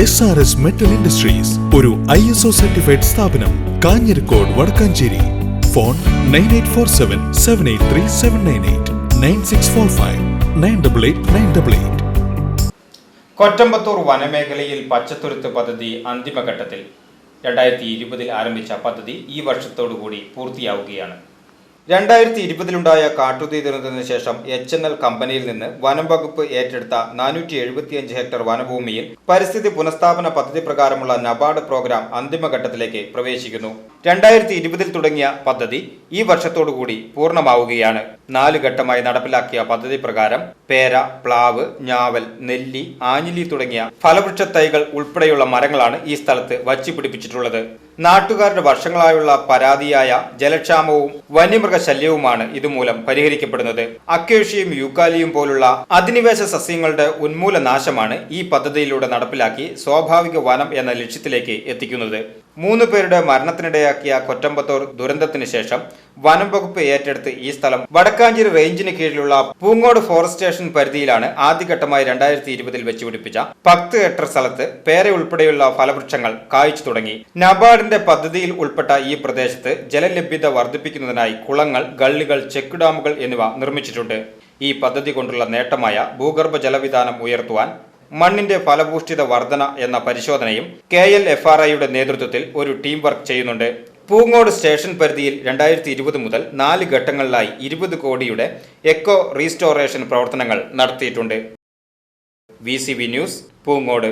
S R S metal industries ഒരു I S O certified സ്ഥാപനം Kanjirakode Vadakkanchery. Phone nine eight four seven seven eight three seven nine eight nine six four five nine double eight nine double eight Kottampathur വനമേഖലയിൽ പച്ചത്തുരുത്ത് പദ്ധതി അന്തിമഘട്ടത്തിൽ. രണ്ടായിരത്തി ഇരുപതിൽ ആരംഭിച്ച പദ്ധതി ഈ വർഷത്തോടുകൂടി പൂർത്തിയാവുകയാണ്. രണ്ടായിരത്തി ഇരുപതിലുണ്ടായ കാട്ടുതീ ദുരന്തത്തിന് ശേഷം എച്ച് എൻ എൽ കമ്പനിയിൽ നിന്ന് വനം വകുപ്പ് ഏറ്റെടുത്ത നാനൂറ്റി എഴുപത്തിയഞ്ച് ഹെക്ടർ വനഭൂമിയിൽ പരിസ്ഥിതി പുനഃസ്ഥാപന പദ്ധതി പ്രകാരമുള്ള നബാർഡ് പ്രോഗ്രാം അന്തിമഘട്ടത്തിലേക്ക് പ്രവേശിക്കുന്നു. രണ്ടായിരത്തി ഇരുപതിൽ തുടങ്ങിയ പദ്ധതി ഈ വർഷത്തോടുകൂടി പൂർണമാവുകയാണ്. നാല് ഘട്ടമായി നടപ്പിലാക്കിയ പദ്ധതി പ്രകാരം പേര പ്ലാവ് ഞാവൽ നെല്ലി ആഞ്ഞിലി തുടങ്ങിയ ഫലവൃക്ഷ തൈകൾ ഉൾപ്പെടെയുള്ള മരങ്ങളാണ് ഈ സ്ഥലത്ത് വച്ചുപിടിപ്പിച്ചിട്ടുള്ളത്. നാട്ടുകാരുടെ വർഷങ്ങളായുള്ള പരാതിയായ ജലക്ഷാമവും വന്യമൃഗശല്യവുമാണ് ഇതുമൂലം പരിഹരിക്കപ്പെടുന്നത്. അക്കേഷ്യയും യൂക്കാലിയും പോലുള്ള അധിനിവേശ സസ്യങ്ങളുടെ ഉന്മൂല നാശമാണ് ഈ പദ്ധതിയിലൂടെ നടപ്പിലാക്കി സ്വാഭാവിക വനം എന്ന ലക്ഷ്യത്തിലേക്ക് എത്തിക്കുന്നത്. മൂന്ന് പേരുടെ മരണത്തിനിടയാക്കിയ കൊറ്റമ്പത്തൂർ ദുരന്തത്തിന് ശേഷം വനം വകുപ്പ് ഏറ്റെടുത്ത് ഈ സ്ഥലം വടക്കാഞ്ചേരി റേഞ്ചിന് കീഴിലുള്ള പൂങ്ങോട് ഫോറസ്റ്റ് സ്റ്റേഷൻ പരിധിയിലാണ് ആദ്യഘട്ടമായി രണ്ടായിരത്തി ഇരുപതിൽ വെച്ചുപിടിപ്പിച്ച പത്ത് ഹെക്ടർ സ്ഥലത്ത് പേര ഉൾപ്പെടെയുള്ള ഫലവൃക്ഷങ്ങൾ കായ്ച്ചു തുടങ്ങി. നബാർഡിന്റെ പദ്ധതിയിൽ ഉൾപ്പെട്ട ഈ പ്രദേശത്ത് ജലലഭ്യത വർദ്ധിപ്പിക്കുന്നതിനായി കുളങ്ങൾ ഗള്ളികൾ ചെക്ക് ഡാമുകൾ എന്നിവ നിർമ്മിച്ചിട്ടുണ്ട്. ഈ പദ്ധതി കൊണ്ടുള്ള നേട്ടമായ ഭൂഗർഭ ജലവിധാനം ഉയർത്തുവാൻ മണ്ണിന്റെ ഫലഭൂഷ്ഠിത വർധന എന്ന പരിശോധനയും കെ എൽ എഫ് ആർ ഐയുടെ നേതൃത്വത്തിൽ ഒരു ടീം വർക്ക് ചെയ്യുന്നുണ്ട്. പൂങ്ങോട് സ്റ്റേഷൻ പരിധിയിൽ രണ്ടായിരത്തി ഇരുപത് മുതൽ നാല് ഘട്ടങ്ങളിലായി ഇരുപത് കോടിയുടെ എക്കോ റീസ്റ്റോറേഷൻ പ്രവർത്തനങ്ങൾ നടത്തിയിട്ടുണ്ട്. V news Poongode.